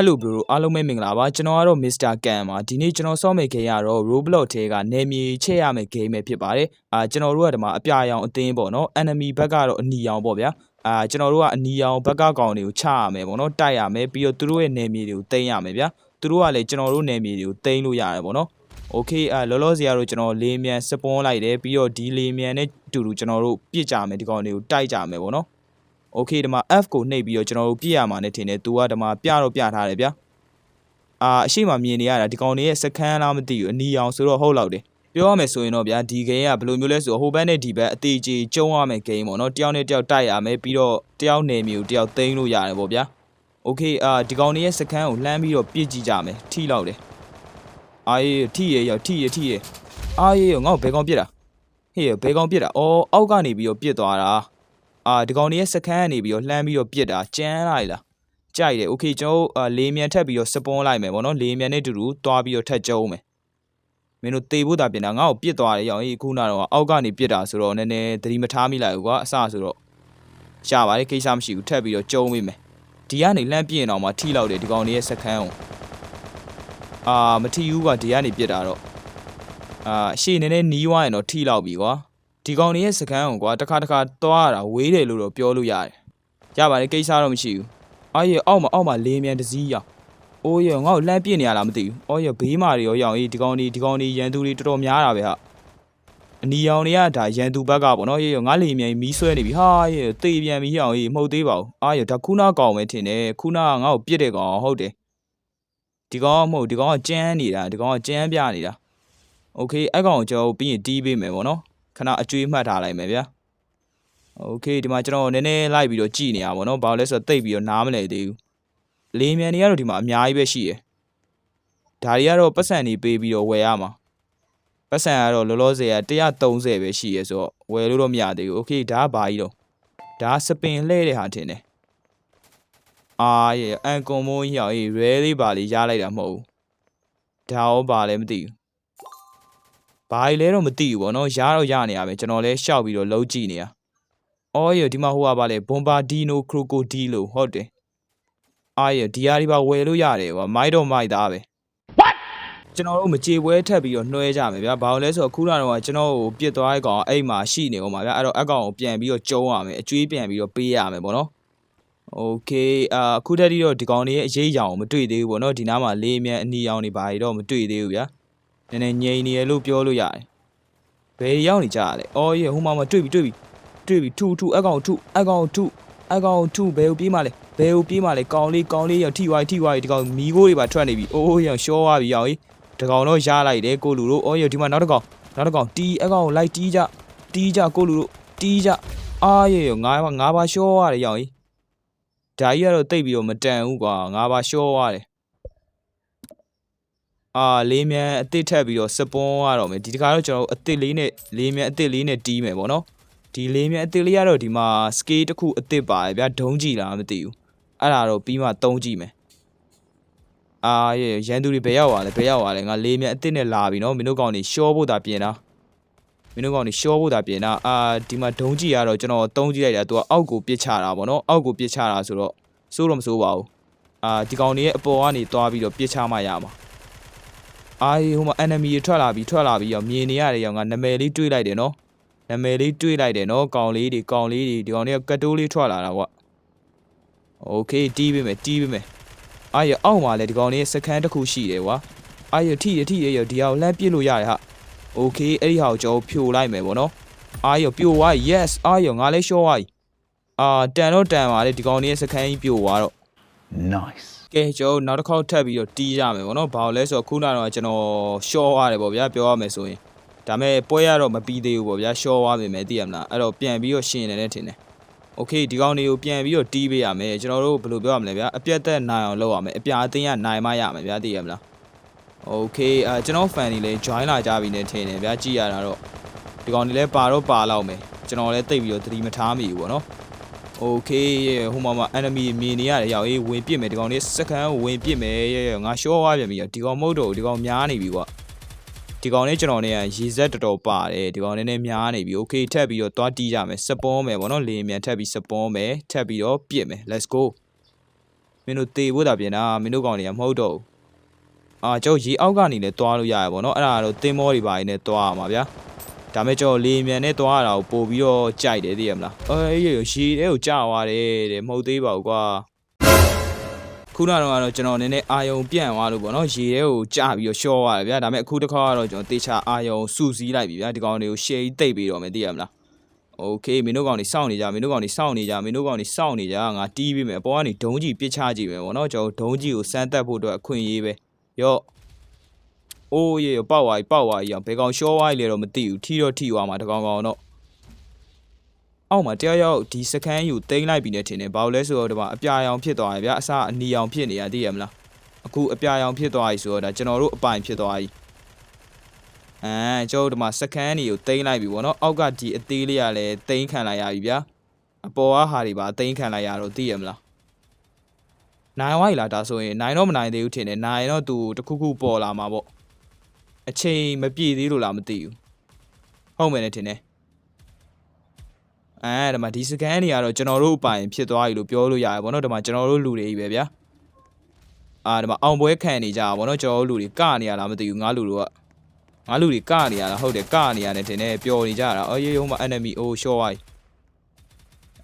Hello bro အားလုံးပဲမင်္ဂလာပါကျွန်တော်ကတော့ Mr. Can ပါဒီနေ့ကျွန်တော်ဆော့မယ့် game ကတော့ Roblox ထဲကနေမြေချက်ရမယ့် game ပဲဖြစ်ပါတယ်အာကျွန်တော်တို့ကဒီမှာအပြာရောင်အသင်းပေါ့နော် enemy ဘက်ကတော့အနီရောင်ပေါ့ဗျာအာကျွန်တော်တို့ကအနီရောင်ဘက်ကကောင်တွေကိုချရမယ်ပေါ့နော်တိုက်ရမယ်ပြီးတော့သူတို့ရဲ့နေမြေတွေကိုသိမ်းရမယ်ဗျာသူတို့ကလည်းကျွန်တော်တို့နေမြေတွေကိုသိမ်းလို့ရတယ်ပေါ့နော် Okay အာလောလောဆယ်ကတော့ကျွန်တော်လေးမြန်စပွန်လိုက်တယ်ပြီးတော့ဒီလေးမြန်နဲ့တူတူကျွန်တော်တို့ပြစ်ကြမယ်ဒီကောင်တွေကိုတိုက်ကြမယ်ပေါ့နော် Okay ဒီမှာ F ကိုနှိပ်ပြီးတော့ကျွန်တော်တို့ပြည့်ရမှာနဲ့ထင်တယ်။ तू ကဒီမှာပြတော့ပြထားတယ်ဗျာ။အာအရှိမမြင်နေရတာဒီကောင်တွေရဲ့စကန်းလားမသိဘူး။အနီအောင်ဆိုတော့ဟုတ်လောက်တယ်။ပြောရမယ်ဆိုရင်တော့ဗျာဒီဂိမ်းကဘယ်လိုမျိုးလဲဆိုတော့ဟိုဘက်နဲ့ဒီဘက်အသေးကြီးကျုံရမယ်ဂိမ်းပေါ့နော်။တယောက်နဲ့တယောက်တိုက်ရမယ်ပြီးတော့တယောက်နယ်မြေကိုတယောက်သိမ်းလို့ရတယ်ပေါ့ဗျာ။ Okay အာဒီကောင်တွေရဲ့စကန်းကိုလှမ်းပြီးတော့ပြစ်ကြည့်ကြမယ်။ထိလောက်တယ်။အာရေထိရရောက်ထိရထိရ။အာရေငါ့ကိုဘယ်ကောင်ပြစ်တာ။ဟေးဘယ်ကောင်ပြစ်တာ။အော်အောက်ကနေပြီးတော့ပြစ်သွားတာ။ အာဒီကောင်တွေရဲ့စခန်းကနေပြီးတော့လှမ်းပြီးတော့ပြစ်တာကျန်းလိုက်လားကြိုက်တယ်โอเคကျွန်တော်တို့အာလေးမြန်ထပ်ပြီးတော့စပွန်လိုက်မယ်ဗောနော်လေးမြန်နဲ့တူတူသွားပြီးတော့ထပ်ကျုံးမယ်မင်းတို့တေဖို့တာပြင်တာငါ့ကိုပြစ်သွားတယ်ရောင်အေးခုနကတော့အောက်ကနေပြစ်တာဆိုတော့နည်းနည်းသတိမထားမိလိုက်ဘူးကွာအစဆိုတော့ရှာပါတယ်ကိစ္စမရှိဘူးထပ်ပြီးတော့ကျုံးမိမယ်ဒီကနေလှမ်းပြစ်ရင်တော့မှထိလောက်တယ်ဒီကောင်တွေရဲ့စခန်းကိုအာမထိဘူးကွာဒီကနေပြစ်တာတော့အာရှေ့နည်းနည်းနီးသွားရင်တော့ထိလောက်ပြီကွာ ဒီကောင်တွေရဲ့စကန်းကိုကွာတစ်ခါတစ်ခါသွားရတာဝေးတယ်လို့တော့ပြောလို့ရတယ်။ရပါတယ်ကိစ္စတော့မရှိဘူး။အော်ရေအောက်မှာအောက်မှာလေးမြန်တစည်းရောက်။အိုးရေငါ့ကိုလှမ်းပြစ်နေရလားမသိဘူး။အော်ရေဘေးမာတွေရောရောက်ရေးဒီကောင်တွေဒီကောင်တွေရန်သူတွေတော်တော်များတာပဲဟာ။အနီရောင်တွေကဒါရန်သူဘက်ကပေါ့နော်ရေငါလေးမြန်မီးဆွဲနေပြီဟာရေတေးပြန်ပြီအောင်ရေမဟုတ်သေးပါဘူး။အာရေဒါခုနကောင်ပဲထင်တယ်ခုနကငါ့ကိုပြစ်တဲ့ကောင်ဟုတ်တယ်။ဒီကောင်ကမဟုတ်ဒီကောင်ကကြမ်းနေတာဒီကောင်ကကြမ်းပြနေတာ။ Okay အဲ့ကောင်ကိုကျွန်တော်ပြီးရင်တီးပေးမယ်ပေါ့နော်။ ခဏအကျွေးမှတ်ထားလိုက်မယ်ဗျာโอเคဒီမှာကျွန်တော်နည်းနည်းလိုက်ပြီးတော့ကြည်နေရပါတော့ဘာလို့လဲဆိုတော့တိတ်ပြီးတော့နားမလဲသေးဘူးလေးမြန်တွေကတော့ဒီမှာအများကြီးပဲရှိရယ်ဒါတွေကတော့ပတ်စံနေပေးပြီးတော့ဝယ်ရမှာပတ်စံကတော့လောလောဆယ်က130ပဲရှိရယ်ဆိုတော့ဝယ်လို့တော့မရသေးဘူးโอเคဒါကဘာကြီးတော့ဒါစပင်လှဲတဲ့ဟာထင်တယ်အာရဲ့အန်ကွန်မိုးကြီးဟောအေးရဲလေးပါလေးရလိုက်တာမဟုတ်ဘူးဒါရောပါလဲမသိဘူး ဘာကြီးလဲတော့မသိဘူးဗောနော်ရတော့ရနေရပဲကျွန်တော်လဲရှောက်ပြီးတော့လုံးကြည့်နေရအော်ရဒီမှာဟိုကပါလေဘွန်ဘာဒီနိုခရိုကိုဒီလိုဟုတ်တယ်အားရဒီဟာဒီပါဝယ်လို့ရတယ်ကွာမိုက်တော့မိုက်သားပဲ What ကျွန်တော်တို့မကြေပွဲထက်ပြီးတော့နှွဲကြမယ်ဗျာဘာလို့လဲဆိုတော့ခုနကတော့ကျွန်တော်ကိုပြစ်သွားတဲ့ကောင်အဲ့မှာရှိနေဦးမှာဗျာအဲ့တော့အကောင်ကိုပြန်ပြီးတော့ကျုံးရမယ်အကျွေးပြန်ပြီးတော့ပေးရမယ်ဗောနော်โอเคအာအခုတည်းကတော့ဒီကောင်တွေရဲ့အရေးအယောင်ကိုမတွေ့သေးဘူးဗောနော်ဒီနားမှာလေးမြန်အနီရောင်တွေဘာတွေတော့မတွေ့သေးဘူးဗျာ နည်းနည်းငြိမ်နေရလို့ပြောလို့ရတယ်ဘယ်ရောက်နေကြရလဲ။အော်ရေဟိုမှာမတွေ့ပြီတွေ့ပြီတွေ့ပြီထူထူအကောင်ထူအကောင်ထူအကောင်ထူဘယ်ကိုပြေးမှလဲဘယ်ကိုပြေးမှလဲကောင်းလေးကောင်းလေးရောထိဝိုင်းထိဝိုင်းဒီကောင်မီးခိုးတွေပါထွက်နေပြီ။အိုးရောရှောသွားပြီရောင်ကြီးဒီကောင်တော့ရလိုက်တယ်ကိုလူတို့အော်ရေဒီမှာနောက်တစ်ကောင်နောက်တစ်ကောင်တီးအကောင်ကိုလိုက်တီးကြတီးကြကိုလူတို့တီးကြအာရေငါးပါငါးပါရှောရတယ်ရောင်ကြီးဒါကြီးကတော့တိတ်ပြီးတော့မတန်ဘူးကွာငါးပါရှောရတယ် အာလေးမြန်အစ်စ်ထက်ပြီးတော့စပွန်ရတော့မယ်ဒီတခါတော့ကျွန်တော်တို့အစ်စ်လေးနဲ့လေးမြန်အစ်စ်လေးနဲ့တီးမယ်ပေါ့နော်ဒီလေးမြန်အစ်စ်လေးကတော့ဒီမှာ scale တစ်ခုအစ်စ်ပါတယ်ဗျာဒုံးကြည့်လားမသိဘူးအဲ့ဒါတော့ပြီးမှသုံးကြည့်မယ်အာရေရန်သူတွေဘယ်ရောက်သွားလဲဘယ်ရောက်သွားလဲငါလေးမြန်အစ်စ်နဲ့လာပြီနော်မင်းတို့ကောင်တွေရှော့ဖို့တာပြင်တာမင်းတို့ကောင်တွေရှော့ဖို့တာပြင်တာအာဒီမှာဒုံးကြည့်ရတော့ကျွန်တော်သုံးကြည့်လိုက်တာသူကအောက်ကိုပစ်ချတာပေါ့နော်အောက်ကိုပစ်ချတာဆိုတော့စိုးတော့မစိုးပါဘူးအာဒီကောင်တွေရဲ့အပေါ်ကနေသွားပြီးတော့ပစ်ချမှရမှာ အာဟိုမှာ enemy တွေထွက်လာပြီထွက်လာပြီရောမြင်နေရတယ်ရောငါနာမည်လေးတွေးလိုက်တယ်နော်နာမည်လေးတွေးလိုက်တယ်နော်ကောင်လေးတွေကောင်လေးတွေဒီကောင်တွေကကတ်တိုးလေးထွက်လာတာကွာโอเคတီးပေးမယ်တီးပေးမယ်အာရအောက်မှာလည်းဒီကောင်လေးစကန်တစ်ခုရှိတယ်ကွာအာရထိရထိရရဒီဟာကိုလှမ်းပစ်လို့ရတယ်ဟာโอเคအဲ့ဒီဟာကိုကျွန်တော်ဖြိုလိုက်မယ်ပေါ့နော်အာရပြိုသွား yes အာရငါလည်းရှော့သွားပြီအာတန်တော့တန်ပါလေဒီကောင်လေးစကန်ကြီးပြိုသွားတော့ Nice. ကဲကျွန်တော်နောက်တစ်ခေါက်ထပ်ပြီးတော့တီးရမယ်ဗောနော်ဘာလို့လဲဆိုတော့ခုနကတော့ကျွန်တော်ရှော့ရတယ်ဗောဗျာပြောရမယ်ဆိုရင်ဒါမဲ့ပွဲရတော့မပြီးသေးဘူးဗောဗျာရှော့သွားပြီမယ်သိရမလားအဲ့တော့ပြန်ပြီးတော့ရှင်နေတယ်ထင်တယ်โอเคဒီကောင်တွေကိုပြန်ပြီးတော့တီးပေးရမယ်ကျွန်တော်တို့ဘယ်လိုပြောရမလဲဗျာအပြတ်သက်နိုင်အောင်လုပ်ရမယ်အပြာအသင်းကနိုင်မှရမယ်ဗျာသိရမလားโอเคအာကျွန်တော် fan တွေလည်း join လာကြပြီနဲ့ထင်တယ်ဗျာကြည့်ရတာတော့ဒီကောင်တွေလည်းပါတော့ပါလောက်မယ်ကျွန်တော်လည်းတိတ်ပြီးတော့သတိမထားမိဘူးဗောနော် โอเคဟိုမှာမှာ enemy မြင်နေရတယ်ရောက်ရေးဝင်ပစ်မယ်ဒီကောင်လေးစကန်ကိုဝင်ပစ်မယ်ငါရှော့သွားပြန်ပြီဒီကောင်မဟုတ်တော့ဒီကောင်များနေပြီကွာဒီကောင်လေးကျွန်တော်နဲ့ရေစက်တော်တော်ပါတယ်ဒီကောင်လေးနဲ့များနေပြီโอเคထပ်ပြီးတော့သွားတီးကြမယ်စပွန်မယ်ဗောနော်လေမြန်ထပ်ပြီးစပွန်မယ်ထပ်ပြီးတော့ပစ်မယ် let's go မင်းတို့တေဖို့တာပြင်တာမင်းတို့ကောင်တွေကမဟုတ်တော့ဘူးအာကျွန်တော်ရေအောက်ကနေလည်းတွားလို့ရရပါတော့အဲ့ဒါကတော့တင်းမောတွေပါနေတွားရမှာဗျာ ဒါမဲ့ကျွန်တော်လေမြန်နဲ့တွားရတာကိုပို့ပြီးတော့ကြိုက်တယ်သိရမလားအေးရေရေတဲကိုကြာသွားတယ်တဲ့မဟုတ်သေးပါဘူးကွာခုနကတော့ကတော့ကျွန်တော်နည်းနည်းအာယုံပြန့်သွားလို့ပေါ့နော်ရေထဲကိုကြာပြီးတော့ရှော့သွားတယ်ဗျာဒါမဲ့အခုတစ်ခါကတော့ကျွန်တော်တေချာအာယုံစူစည်းလိုက်ပြီဗျာဒီကောင်တွေကိုရှယ်ကြီးတိတ်ပြီးတော့မယ်သိရမလား โอเคမင်းတို့ကောင်တွေစောင့်နေကြမင်းတို့ကောင်တွေစောင့်နေကြမင်းတို့ကောင်တွေစောင့်နေကြငါတီးပေးမယ်အပေါ်ကနေဒုံးကြီးပစ်ချကြည့်မယ်ဗောနော်ကျွန်တော်ဒုံးကြီးကိုစမ်းတက်ဖို့အတွက်အခွင့်အရေးပဲရော့ အိုးရေပေါက်သွားပြီပေါက်သွားပြီအောင်ဘယ်ကောင်ရှော့သွားပြီလဲတော့မသိဘူးထီတော့ထီသွားမှာတကောင်ကောင်တော့အောက်မှာတရားရောက်ဒီစကန်ယူတိမ့်လိုက်ပြီနဲ့ထင်တယ်ဘာလို့လဲဆိုတော့ဒီမှာအပြာရောင်ဖြစ်သွားပြီဗျာအစအနီရောင်ဖြစ်နေရသိရမလားအခုအပြာရောင်ဖြစ်သွားပြီဆိုတော့ဒါကျွန်တော်တို့အပိုင်ဖြစ်သွားပြီအဲကျွန်တော်တို့ဒီမှာစကန်တွေကိုတိမ့်လိုက်ပြီဗောနော်အောက်ကဒီအသေးလေးကလည်းတိမ့်ခံလိုက်ရပြီဗျာအပေါ်ကဟာတွေပါတိမ့်ခံလိုက်ရတော့သိရမလားနိုင်ဝိုင်းလာဒါဆိုရင်နိုင်တော့မနိုင်သေးဘူးထင်တယ်နိုင်တော့သူတခုခုပေါ်လာမှာပေါ့ အချိန်မပြည့်သေးလို့လားမသိဘူးဟုတ်မယ်နဲ့ထင်တယ်အဲဒီမှာဒီစကန်တွေကတော့ကျွန်တော်တို့အပိုင်ဖြစ်သွားပြီလို့ပြောလို့ရတယ်ဗောနော်ဒီမှာကျွန်တော်တို့လူတွေကြီးပဲဗျာအာဒီမှာအောင်ပွဲခံနေကြတာဗောနော်ကျွန်တော်တို့လူတွေကနေရလားမသိဘူးငါလူတို့ကငါလူတွေကနေရတာဟုတ်တယ်ကနေရတယ်ထင်တယ်ပျော်နေကြတာအော်ရေရုံးမှာ enemy အိုး short ဝိုင်း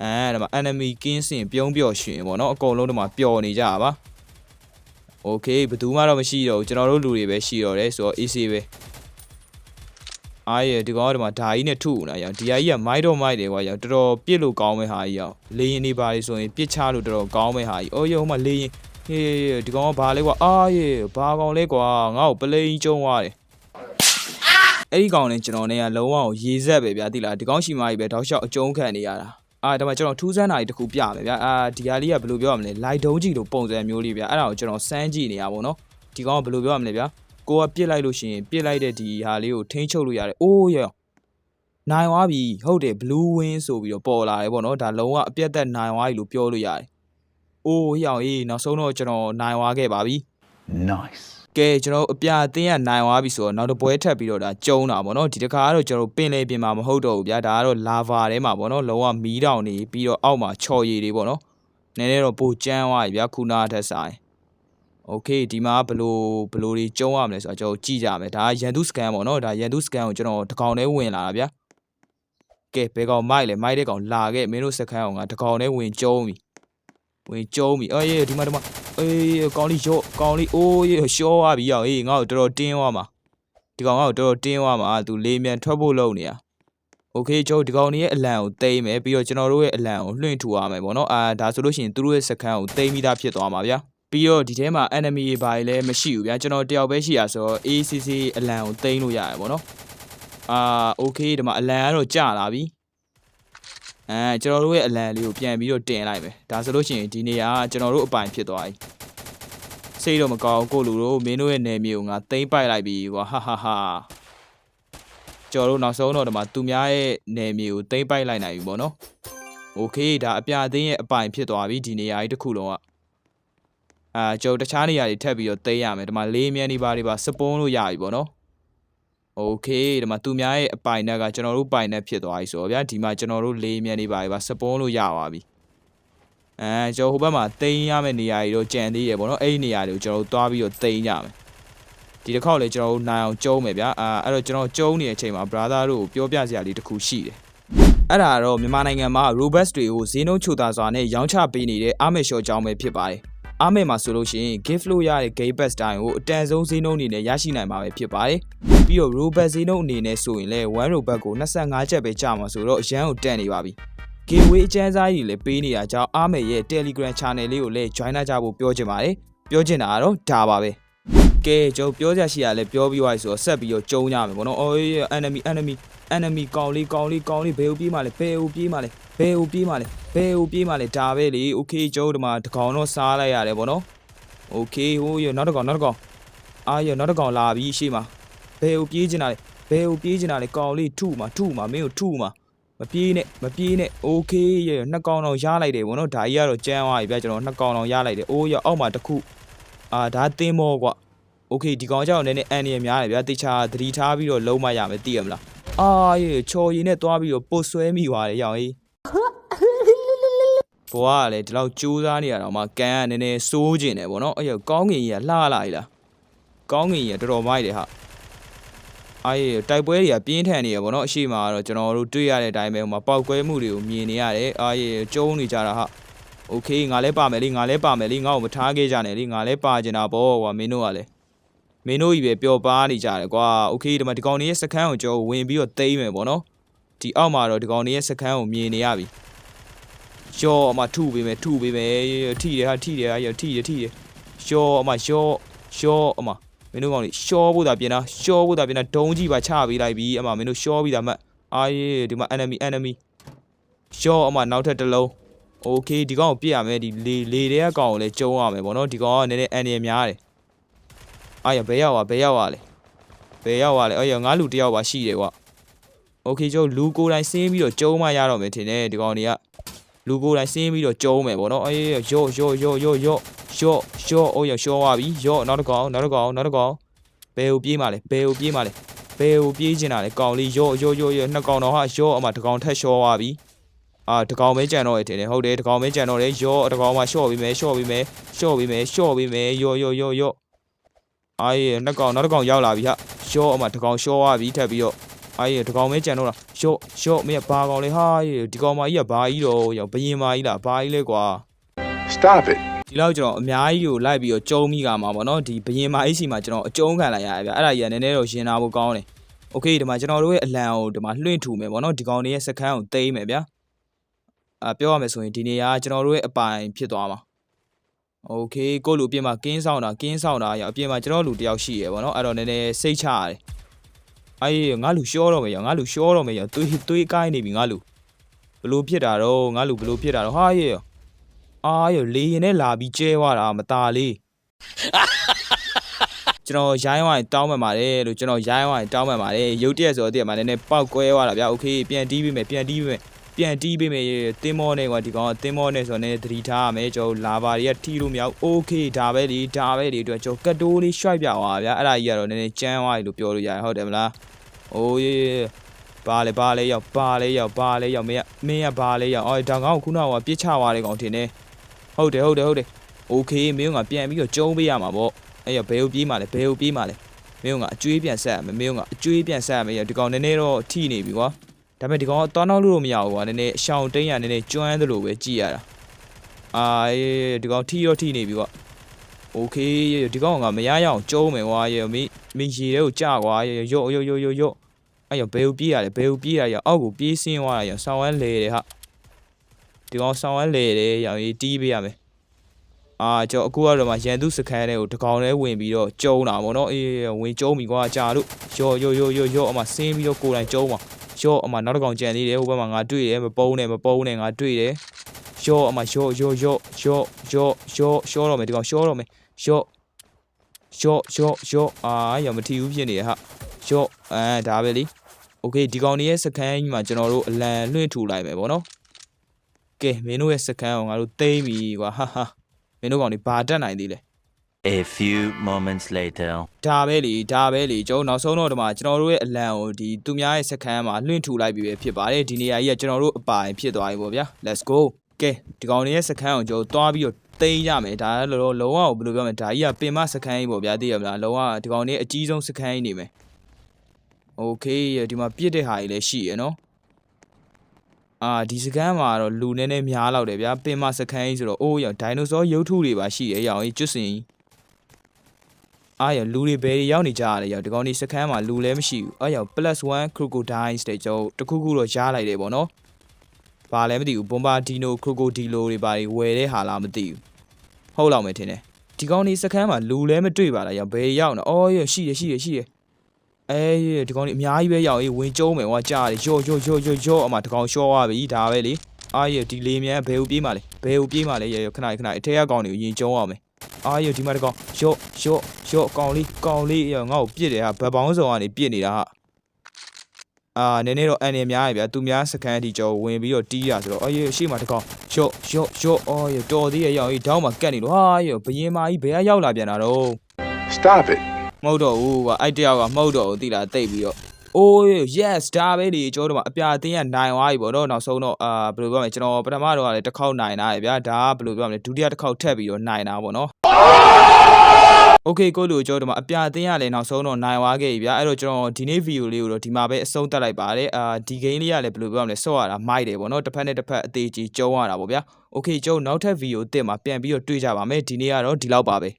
အဲဒါမှာ enemy ကင်းစင်ပြုံးပျော်ရွှင်ပေါ့နော်အကုန်လုံးဒီမှာပျော်နေကြတာပါ โอเคဘယ်သူမှတော့မရှိတော့ဘူးကျွန်တော်တို့လူတွေပဲရှိတော့တယ်ဆိုတော့ easy ပဲအားရဒီကောင်ကဒီမှာဓာကြီးနဲ့ထုနေတာရောဒီဟာကြီးကမိုက်တော့မိုက်တယ်ကွာရောတော်တော်ပြစ်လို့ကောင်းမဲ့ဟာကြီးရောလေရင်နေပါလေဆိုရင်ပြစ်ချလို့တော်တော်ကောင်းမဲ့ဟာကြီးအော်ရေဟိုမှာလေရင်ဟေးဒီကောင်ကဘာလဲကွာအားရေဘာကောင်လဲကွာငါ့ကိုပလိန်ကျုံသွားတယ် အဲ့ဒီကောင်နဲ့ကျွန်တော်နဲ့ကလုံးဝကိုရေဆက်ပဲဗျာတိလားဒီကောင်ရှိမကြီးပဲတောက်လျှောက်အကျုံးခံနေရတာ အာဒါမှကျွန်တော်ထူးဆန်းတာကြီးတစ်ခုပြမယ်ဗျာအာဒီဟာလေးကဘယ်လိုပြောရမလဲလိုက်တုံးကြီးလိုပုံစံမျိုးလေးဗျာအဲ့ဒါကိုကျွန်တော်စမ်းကြည့်နေရပါတော့ဒီကောင်ကဘယ်လိုပြောရမလဲဗျာကိုကပြစ်လိုက်လို့ရှိရင်ပြစ်လိုက်တဲ့ဒီဟာလေးကိုထိန်းချုပ်လို့ရတယ်အိုးရောနိုင်သွားပြီဟုတ်တယ် blue win ဆိုပြီးတော့ပေါ်လာတယ်ပေါ့နော်ဒါလုံးဝအပြတ်သက်နိုင်သွားပြီလို့ပြောလို့ရတယ်အိုးဟောင်အေးနောက်ဆုံးတော့ကျွန်တော်နိုင်သွားခဲ့ပါပြီ Nice. ကဲကျွန်တော်တို့အပြအသင်းကနိုင်သွားပြီဆိုတော့နောက်တစ်ပွဲထပ်ပြီးတော့ဒါကျုံတာပေါ့နော်ဒီတစ်ခါကတော့ကျွန်တော်တို့ပင်လေပြင်မှာမဟုတ်တော့ဘူးဗျာဒါကတော့လာဗာထဲမှာပေါ့နော်လုံးဝမီးတောင်နေပြီးတော့အောက်မှာချော်ရည်တွေပေါ့နော်နည်းနည်းတော့ပိုကျန်းသွားပြီဗျာခုနကထက်ဆိုင်โอเคဒီမှာဘလို့ဘလို့တွေကျုံရမလဲဆိုတော့ကျွန်တော်ကြည့်ကြမယ်ဒါကရန်သူစကန်ပေါ့နော်ဒါရန်သူစကန်ကိုကျွန်တော်တကောင်ထဲဝင်လာတာဗျာကဲဘယ်ကောင်မိုက်လဲမိုက်တဲ့ကောင်လာခဲ့မင်းတို့စကန်အောင်ကတကောင်ထဲဝင်ကျုံပြီဝင်ကျုံပြီအေးဒီမှာဒီမှာ အေးကောင်းလေးရော့ကောင်းလေးအိုးရေရှောသွားပြီရောအေးငါ့ကိုတော်တော်တင်းသွားမှာဒီကောင်ငါ့ကိုတော်တော်တင်းသွားမှာသူလေးမြန်ထွက်ဖို့လုပ်နေတာโอเคကျွန်တော်ဒီကောင်လေးရဲ့အလံကိုတိမ့်မယ်ပြီးတော့ကျွန်တော်တို့ရဲ့အလံကိုလွှင့်ထူရမယ်ပေါ့နော်အာဒါဆိုလို့ရှိရင်သူတို့ရဲ့စခန်းကိုတိမ့်ပြီးသားဖြစ်သွားမှာဗျာပြီးတော့ဒီထဲမှာ enemy တွေဘာတွေလည်းမရှိဘူးဗျာကျွန်တော်တယောက်ပဲရှိရဆိုတော့ ACC အလံကိုတိမ့်လို့ရတယ်ပေါ့နော်အာโอเคဒီမှာအလံကတော့ကျလာပြီ အဲကျွန်တော်တို့ရဲ့အလံလေးကိုပြန်ပြီးတော့တင်လိုက်မယ်ဒါဆိုလို့ရှိရင်ဒီနေရာကကျွန်တော်တို့အပိုင်ဖြစ်သွားပြီ စိတ်တော့မကောင်းကိုလူတို့မင်းတို့ရဲ့နယ်မြေကိုငါသိမ့်ပိုက်လိုက်ပြီကွာဟာဟာဟာကျော်တို့နောက်ဆုံးတော့ဒီမှာသူများရဲ့နယ်မြေကိုသိမ့်ပိုက်လိုက်နိုင်ပြီပေါ့နော်โอเคဒါအပြအသိရဲ့အပိုင်ဖြစ်သွားပြီဒီနေရာကြီးတစ်ခုလုံးကအာကျော်တခြားနေရာတွေထပ်ပြီးတော့သိမ့်ရမယ်ဒီမှာလေးမြန်နေပါတွေပါစပွန်းလို့ရပြီပေါ့နော် โอเคဒီမှာသူများရဲ့အပိုင်နဲ့ကကျွန်တော်တို့ပိုင်နဲ့ဖြစ်သွားပြီဆိုတော့ဗျာဒီမှာကျွန်တော်တို့လေးမြန်နေပါတွေပါစပွန်းလို့ရပါပြီ အဲကျွန်တော်ဟိုဘက်မှာတိန်းရမယ့်နေရာတွေတော့ကြံသေးရပေါ့နော်အဲ့ဒီနေရာတွေကိုကျွန်တော်တို့သွားပြီးတော့တိန်းကြမယ်ဒီတစ်ခေါက်လေကျွန်တော်တို့နိုင်အောင်ကျုံးမယ်ဗျာအာအဲ့တော့ကျွန်တော်ကျုံးနေတဲ့အချိန်မှာ brother တို့ကိုပြောပြစရာလေးတစ်ခုရှိတယ်အဲ့ဒါကတော့မြန်မာနိုင်ငံမှာ robust တွေကိုဈေးနှုန်းချိုသာစွာနဲ့ရောင်းချပေးနေတဲ့အာမေရှော့ကြောင်းပဲဖြစ်ပါတယ် အာမေမှာဆိုလို့ရှိရင် gift လို့ရတဲ့ game pass တိုင်းကိုအတန်ဆုံးဈေးနှုန်းအနေနဲ့ရရှိနိုင်မှာပဲဖြစ်ပါတယ်ပြီးတော့ robust ဈေးနှုန်းအနေနဲ့ဆိုရင်လည်း1 robust ကို25ကျပ်ပဲကျမှာဆိုတော့အရန်ကိုတက်နေပါပြီ gateway အကျန်းစားကြီးလည်းပေးနေတာကြောင့်အားမယ်ရဲ့ Telegram channel လေးကိုလည်း join လာကြဖို့ပြောချင်ပါတယ်ပြောချင်တာကတော့ဒါပါပဲကဲကျွန်တော်ပြောစရာရှိတာလည်းပြောပြီးသွားပြီဆိုတော့ဆက်ပြီးတော့ကျုံကြမယ်ပေါ့နော်အော် enemy enemy enemy ကောင်းလေးကောင်းလေးကောင်းလေးဘယ်ကိုပြေးမှလဲဘယ်ကိုပြေးမှလဲ ဘယ်ကိုပြေးမှလဲဘယ်ကိုပြေးမှလဲဒါပဲလေ okay ကျွန်တော်ဒီမှာတကောင်တော့စားလိုက်ရတယ်ပေါ့နော် okay ဟိုရနောက်တစ်ကောင်နောက်တစ်ကောင်အာရနောက်တစ်ကောင်လာပြီရှေ့မှာဘယ်ကိုပြေးချင်တာလဲဘယ်ကိုပြေးချင်တာလဲကောင်းလေးထုမှာထုမှာမင်းကိုထုမှာ မပြေးနဲ့မပြေးနဲ့โอเคရနှစ်ကောင်တော့ရလိုက်တယ်ဗောနော်ဒါကြီးကတော့ကျန်းသွားပြီဗျာကျွန်တော်နှစ်ကောင်တော့ရလိုက်တယ်အိုးရအောက်မှာတစ်ခုအာဒါသင်းမောကွာโอเคဒီကောင်ကြောင့်လည်းနည်းနည်းအန်ရများတယ်ဗျာတေချာသတိထားပြီးတော့လုံးမရမယ်သိရမလားအာရေချော်ရည်နဲ့သွားပြီးတော့ပုတ်ဆွဲမိသွားတယ်ရောင်ကြီး ကိုကလည်းဒီလောက်ကြိုးစားနေရတော့မှကန်ကနည်းနည်းစိုးကျင်တယ်ဗောနော်အဲ့ရကောင်းငင်ကြီးကလှလာပြီလားကောင်းငင်ကြီးကတော်တော်မိုက်တယ်ဟာအေးတိုက်ပွဲတွေကပြင်းထန်နေရဗောနော်အရှိမကတော့ကျွန်တော်တို့တွေ့ရတဲ့အတိုင်းပဲဟိုမှာပောက်ကွဲမှုတွေကိုမြင်နေရတယ်အေးကျုံးနေကြတာဟာโอเคငါလည်းပါမယ်လေငါလည်းပါမယ်လေငါ့ကိုမထားခဲ့ကြနဲ့လေငါလည်းပါကျင်တာဗောကွာမင်းတို့ကလည်းမင်းတို့ကြီးပဲပျော်ပါနေကြတယ်ကွာโอเคဒီမှာဒီကောင်တွေရဲ့စခန်းကိုကျွန်တော်ဝင်ပြီးတော့တိမ့်မယ်ဗောနော် ဒီအောက်မှာတော့ဒီကောင်လေးရဲ့စကန်းကိုမြင်နေရပြီရော့အမထုပေးမယ်ထုပေးမယ်ထိတယ်ဟာထိတယ်ဟာထိတယ်ထိတယ်ရော့အမရော့ရော့အမမင်းတို့ကောင်လေးရှော့ဖို့တာပြင်တာရှော့ဖို့တာပြင်တာဒုံးကြီးပါချပေးလိုက်ပြီအမမင်းတို့ရှော့ပြီးတာမှအာရေဒီမှာ enemy enemy ရော့အမနောက်ထပ်တစ်လုံး okay ဒီကောင်ကိုပြစ်ရမယ်ဒီလေလေတဲ့ကောင်ကိုလည်းကျုံးရမယ်ဗောနော်ဒီကောင်ကနည်းနည်းအန်ရများတယ်အာရဘယ်ရောက်ပါဘယ်ရောက်ပါလဲဘယ်ရောက်ပါလဲအော်ရငါလူတယောက်ပါရှိတယ်ကွာ โอเคကျုပ်လူကိုယ်တိုင်ဆင်းပြီးတော့ကျုံးမှရတော့မယ်ထင်တယ်ဒီကောင်တွေက လူကိုယ်တိုင်ဆင်းပြီးတော့ကျုံးမယ်ပေါ့နော်အေးရော့ရော့ရော့ရော့ရော့ရော့ရော့အိုးရရှော့သွားပြီရော့နောက်တစ်ကောင်နောက်တစ်ကောင်နောက်တစ်ကောင်ဘယ်ကိုပြေးမှလဲဘယ်ကိုပြေးမှလဲဘယ်ကိုပြေးချင်တာလဲကောင်လေးရော့ရော့ရော့ရော့နှစ်ကောင်တော့ဟာရော့အမတစ်ကောင်ထက်ရှော့သွားပြီအာတစ်ကောင်ပဲကြံတော့ရထင်တယ်ဟုတ်တယ်တစ်ကောင်ပဲကြံတော့တယ်ရော့တစ်ကောင်မှရှော့ပြီးမယ်ရှော့ပြီးမယ်ရှော့ပြီးမယ်ရှော့ပြီးမယ်ရော့ရော့ရော့ရော့အေးနှစ်ကောင်နောက်တစ်ကောင်ရောက်လာပြီဟာရော့အမတစ်ကောင်ရှော့သွားပြီထပ်ပြီးတော့ အားရဒီကောင်မဲကြံတော့လားရှော့ရှော့မင်းကဘာကောင်လဲဟာဒီကောင်မကြီးကဘာကြီးတော့ရောဘယင်မကြီးလားဘာကြီးလဲကွာ Stop it. ဒီလောက်ကျွန်တော်အများကြီးကိုလိုက်ပြီးတော့ကျုံမိကမှာပေါ့နော်ဒီဘယင်မကြီးစီမှာကျွန်တော်အကျုံးခံလိုက်ရတယ်ဗျအဲ့ဒါကြီးကနည်းနည်းတော့ရင်နာဖို့ကောင်းတယ်โอเคဒီမှာကျွန်တော်တို့ရဲ့အလံကိုဒီမှာလွှင့်ထူမယ်ပေါ့နော်ဒီကောင်တွေရဲ့စကန်းကိုသိမ်းမယ်ဗျာအာပြောရမယ်ဆိုရင်ဒီနေရာကကျွန်တော်တို့ရဲ့အပိုင်ဖြစ်သွားမှာโอเคကိုယ့်လူအပြင်မှာကင်းဆောင်တာကင်းဆောင်တာရောအပြင်မှာကျွန်တော်လူတယောက်ရှိရယ်ပေါ့နော်အဲ့တော့နည်းနည်းစိတ်ချရတယ် အေးငါလူရှောတော့မယ်ရငါလူရှောတော့မယ်ရသွေးသွေးကိုင်းနေပြီငါလူဘလို့ဖြစ်တာတော့ငါလူဘလို့ဖြစ်တာတော့ဟာရေအာရလေရင်နဲ့လာပြီးကျဲသွားတာမตาလေးကျွန်တော်ရိုင်းဝိုင်းတောင်းမှန်ပါတယ်လို့ကျွန်တော်ရိုင်းဝိုင်းတောင်းမှန်ပါတယ်ရုတ်တရက်ဆိုတော့တည်းမှာနည်းနည်းပောက်ကွဲသွားတာဗျာโอเคပြန်တီးပေးမယ်ပြန်တီးပေးမယ် ပြန်တီးပေးမယ်တင်းမောနဲ့ကွာဒီကောင်ကတင်းမောနဲ့ဆိုတော့နည်းသတိထားရမယ်ကျွန်တော်လာပါတွေကထီလို့မရဘူးโอเคဒါပဲလေဒါပဲလေအတွက်ကျွန်တော်ကတ်တိုးလေးရွှိုက်ပြသွားဗျာအဲ့ဒါကြီးကတော့နည်းနည်းကြမ်းသွားပြီလို့ပြောလို့ရတယ်ဟုတ်တယ်မလား ။အိုးရေဘာလဲဘာလဲရောက်ဘာလဲရောက်ဘာလဲရောက်မင်းကမင်းကဘာလဲရောက်အော်ဒါကောင်ကခုနကပြစ်ချသွားတယ်ကောင်ထင်တယ်။ဟုတ်တယ်ဟုတ်တယ်ဟုတ်တယ်။ Okay မင်းကပြန်ပြီးတော့ကျုံးပေးရမှာပေါ့။အဲ့ရဘယ်ကိုပြေးမှလဲဘယ်ကိုပြေးမှလဲ။မင်းကအကျွေးပြန်ဆက်ရမယ်မင်းကအကျွေးပြန်ဆက်ရမယ်ဒီကောင်နည်းနည်းတော့ထိနေပြီကွာ။ ဒါပေမဲ့ဒီကောင်ကတောင်းတော့လို့မရဘူးကွာနည်းနည်းအရှောင်တိန်ရနည်းနည်းကျွမ်းသလိုပဲကြည်ရတာ။အာအေးဒီကောင်ထိတော့ထိနေပြီကွာ။ Okay ဒီကောင်ကမရရအောင်ကျုံးမယ်ကွာရေမင်းမင်းရေတဲ့ကိုကြာကွာရေရော့ရော့ရော့ရော့ရော့အဲ့ရောဘယ်ကိုပြေးရလဲဘယ်ကိုပြေးရရအောက်ကိုပြေးဆင်းသွားရရဆောင်းဝမ်းလေတယ်ဟာဒီကောင်ဆောင်းဝမ်းလေတယ်ရောင်ကြီးတီးပေးရမယ်အာကျွန်တော်အခုကတော့မှရန်သူစခန်းထဲကိုတကောင်ထဲဝင်ပြီးတော့ကျုံတာပေါ့နော်အေးဝင်ကျုံပြီကွာကြာလို့ရော့ရော့ရော့ရော့ရော့အမဆင်းပြီးတော့ကိုယ်တိုင်ကျုံပါ ရော့အမနောက်တစ်ကောင်ကြံသေးတယ်ဟိုဘက်မှာငါတွေ့တယ်မပုံးနဲ့မပုံးနဲ့ငါတွေ့တယ်ရော့အမရော့ရော့ရော့ရော့ရော့ရော့ရှောတော့မယ်ဒီကောင်ရှောတော့မယ်ရော့ရော့ရော့ရော့အာရမထီဘူးဖြစ်နေရဟာရော့အဲဒါပဲလေ โอเคဒီကောင်တွေရဲ့စကန်ကြီးမှာကျွန်တော်တို့အလံလွှင့်ထူလိုက်မယ်ဗောနော်ကဲမင်းတို့ရဲ့စကန်ကိုငါတို့သိမ့်ပြီကွာဟာဟာမင်းတို့ကောင်တွေဘာတက်နိုင်သေးလဲ A few moments later ဒါပဲလေဒါပဲလေကျွန်တော်နောက်ဆုံးတော့ဒီမှာကျွန်တော်တို့ရဲ့အလံကိုဒီသူများရဲ့စခန်းမှာလွှင့်ထူလိုက်ပြီးပဲဖြစ်ပါတယ်ဒီနေရာကြီးကကျွန်တော်တို့အပိုင်ဖြစ်သွားပြီပေါ့ဗျာ Let's go ကဲဒီကောင်လေးရဲ့စခန်းကိုကျွန်တော်သွားပြီးတော့သိမ်းရမယ်ဒါလည်းလောလောလုံးဝဘယ်လိုပြောမလဲဒါကြီးကပင်မစခန်းကြီးပေါ့ဗျာသိရမလားလောကဒီကောင်လေးအကြီးဆုံးစခန်းကြီးနေမယ် Okay ဒီမှာပြစ်တဲ့ဟာကြီးလည်းရှိရယ်နော်အာဒီစကန်မှာတော့လူနည်းနည်းများလောက်တယ်ဗျာပင်မစကန်ကြီးဆိုတော့အိုးရောင်ဒိုင်နိုဆောရုပ်ထုတွေပါရှိရဲ့ရောင်ကြီးကျွတ်စင်ကြီး အာရလူတွေဘယ်တွေရောက်နေကြရလဲရောဒီကောင်ဒီစကန်မှာလူလည်းမရှိဘူးအာရော +1 crocodiles တဲ့ကျွန်တော်တခုခုတော့ရားလိုက်တယ်ပေါ့နော်ဘာလဲမသိဘူးဘွန်ဘာဒီနိုခရိုကိုဒီလိုတွေပါတွေဝယ်တဲ့ဟာလားမသိဘူးဟုတ်လောက်မယ်ထင်တယ်ဒီကောင်ဒီစကန်မှာလူလည်းမတွေ့ပါလားရောဘယ်ရောက်နေအော်ရရှိရရှိရရှိရအေးဒီကောင်ကြီးအများကြီးပဲရောက်ရေးဝင်ကျုံးမယ်ဟွာကြားတယ်ရော့ရော့ရော့ရော့ရော့အမဒီကောင်ရှော့သွားပြီဒါပဲလေအားရဒီလေမြန်ဘယ်ကိုပြေးမှလဲဘယ်ကိုပြေးမှလဲရရခဏခဏအထက်ကကောင်တွေကိုရင်ကျုံးအောင်မယ် အားရဒီမှာဒီကောင်ရော့ရော့ရော့ကောင်လေးကောင်လေးရငါ့ကိုပြစ်တယ်ဟာဘဘောင်းဆောင်ကနေပြစ်နေတာဟာအာနည်းနည်းတော့အန်နေများရဗျာသူများစကန်အထိကျော်ဝင်ပြီးတော့တီးရဆိုတော့အေးရှေ့မှာဒီကောင်ရော့ရော့ရော့အော်ရတော်သေးရရောက်ရေးတောင်းမှာကတ်နေလို့ဟာရဘယင်မာကြီးဘယ်ကရောက်လာပြန်တာတော့ Stop it. မဟုတ်တော့ဘူးကွာအဲ့တယောက်ကမဟုတ်တော့ဘူးတိလာတိတ်ပြီးတော့ oh yes ဒါပဲလေကျွန်တော်တို့မှာအပြာအသင်းကနိုင်သွားပြီပေါ့နော်နောက်ဆုံးတော့အာဘယ်လိုပြောမလဲကျွန်တော်ပထမတော့ကလည်းတစ်ခေါက်နိုင်တာရဗျာဒါကဘယ်လိုပြောမလဲဒုတိယတစ်ခေါက်ထပ်ပြီးတော့နိုင်တာပေါ့နော် Okay ကိုလူကျွန်တော်တို့မှာအပြာအသင်းရလည်းနောက်ဆုံးတော့နိုင်သွားခဲ့ပြီဗျာအဲ့တော့ကျွန်တော်ဒီနေ့ဗီဒီယိုလေးကိုတော့ဒီမှာပဲအဆုံးသတ်လိုက်ပါတယ်အာဒီ game လေးကလည်းဘယ်လိုပြောမလဲဆော့ရတာမိုက်တယ်ပေါ့နော်တစ်ဖက်နဲ့တစ်ဖက်အသေးကြီးကျုံးရတာပေါ့ဗျာ Okay ကျုံနောက်ထပ်ဗီဒီယိုအသစ်မှာပြန်ပြီးတော့တွေ့ကြပါမယ်ဒီနေ့ကတော့ဒီလောက်ပါပဲ